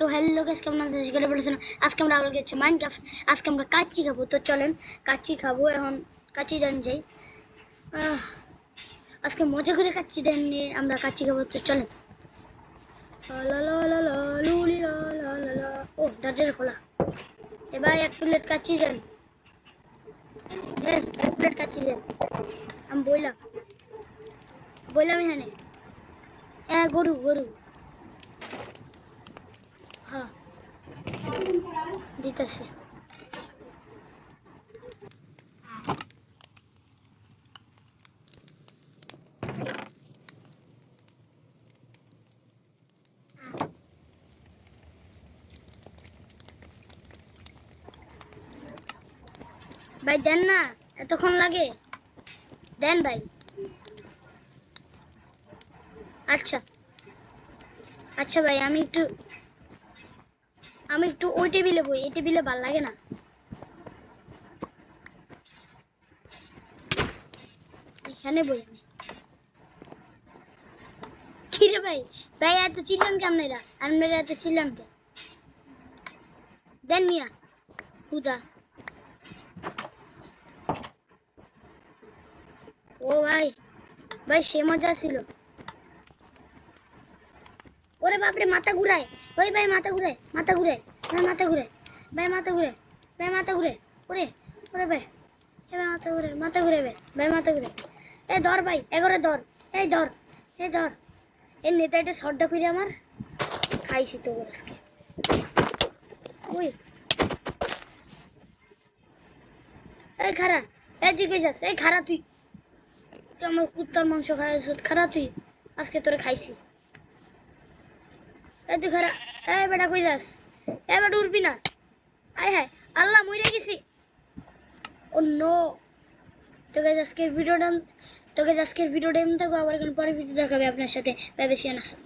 তো hello guys কেমন আছেন? সেখানে বলেছেন আজকে আমরা আবার গেছি মাইনক্রাফট আজকে আমরা কাচ্চি খাব। তো চলেন, কাচ্চি খাব এখন। কাচ্চি ডান যাই। আজকে মজা করে কাচ্চি ডান নিয়ে আমরা কাচ্চি খাব, তো চলেন। ও দরজার খোলা। এবার এক প্লেট কাচ্চি দেন। দেন, এক প্লেট কাচ্চি দেন। আমি বললাম বললাম এখানে। হ্যাঁ গরু গরু। হ্যাঁ। দিতেছে। ভাই দেন না এতক্ষণ লাগে। দেন ভাই। আচ্ছা। আচ্ছা ভাই আমি একটু আমি একটু ওই টেবিলে বই, এই টেবিলে ভালো লাগে না। এখানে বই আমি। কি রে ভাই? ভাই, এত ছিলাম কে আপনারা? আপনারা এত ছিলাম কে? দেন মিয়া, হুদা। ও ভাই ভাই, সে মজা ছিল। ওরে বাপরে, মাথা ঘুরায়। ওই ভাই, মাথা ঘুরায় মাথা ঘুরায়। ভাই, মাথা ঘুরায়। ভাই, মাথা ঘুরে ভাই, মাথা ঘুরে ওরে ওরে ভাই। এ ভাই, মাথা ঘুরে মাথা ঘুরে ভাই। ভাই, মাথা ঘুরে এ ধর ভাই এগোরে ধর। এই ধর এই ধর। এই নেতাটা শর্টটা করে আমার খাইছি তো আজকে। ওই। এই খারা এই তুই কইসাস এই খারা তুই। তুই আমার কুত্তার মাংস খাইছিস খারা তুই। আজকে তোরে খাইছি। এই তুই খারা এ, বেটা, কই যাস? এ, বেটা, উঠবি না। আয় হায়, আল্লাহ মরে গেছি। ও, নো। তোকে আজকের ভিডিওটা তোকে আজকের ভিডিওটা এমন থাকব, আবার এখন পরে ভিডিও দেখাবে আপনার সাথে। ভেবেছিয়ান আসেন